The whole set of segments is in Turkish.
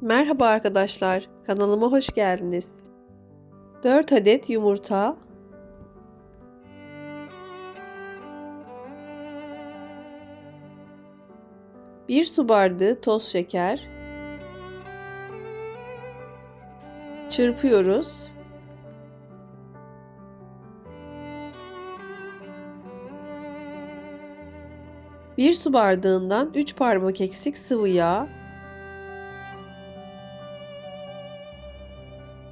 Merhaba arkadaşlar, kanalıma hoş geldiniz. 4 adet yumurta, 1 su bardağı toz şeker, çırpıyoruz. Bir su bardağından 3 parmak eksik sıvı yağ,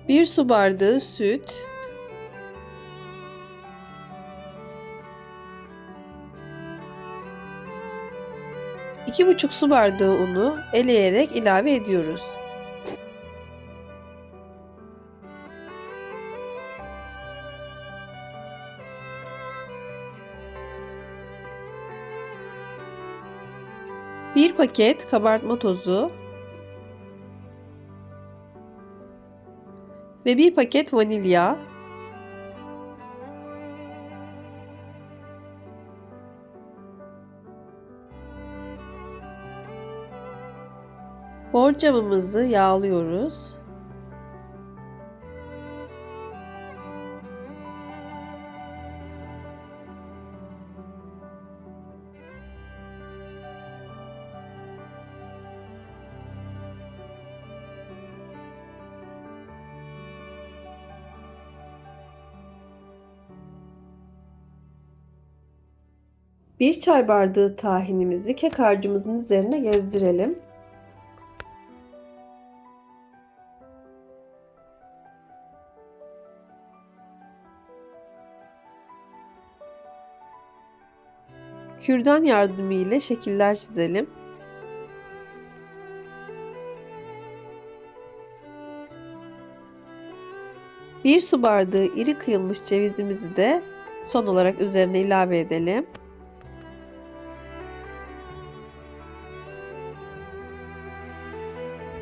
1 su bardağı süt, iki buçuk su bardağı unu eleyerek ilave ediyoruz. Bir paket kabartma tozu ve bir paket vanilya. Borcamımızı yağlıyoruz. Bir çay bardağı tahinimizi kek harcımızın üzerine gezdirelim. Kürdan yardımı ile şekiller çizelim. Bir su bardağı iri kıyılmış cevizimizi de son olarak üzerine ilave edelim.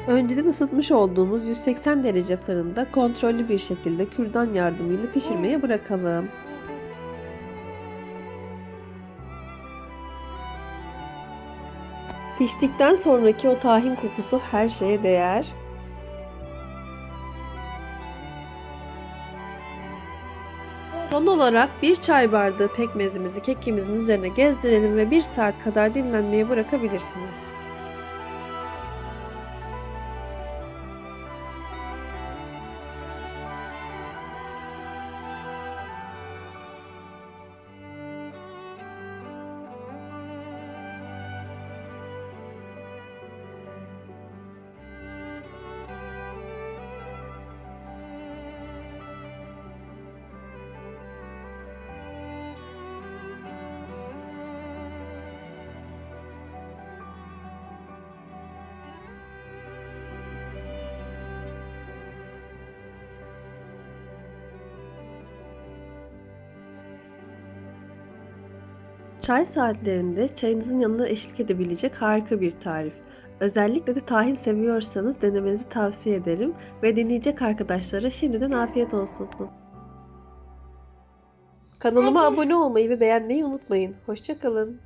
Önceden ısıtmış olduğumuz 180 derece fırında kontrollü bir şekilde kürdan yardımıyla pişirmeye bırakalım. Piştikten sonraki o tahin kokusu her şeye değer. Son olarak bir çay bardağı pekmezimizi kekimizin üzerine gezdirelim ve bir saat kadar dinlenmeye bırakabilirsiniz. Çay saatlerinde çayınızın yanında eşlik edebilecek harika bir tarif. Özellikle de tahin seviyorsanız denemenizi tavsiye ederim ve deneyecek arkadaşlara şimdiden afiyet olsun. Kanalıma abone olmayı ve beğenmeyi unutmayın. Hoşçakalın.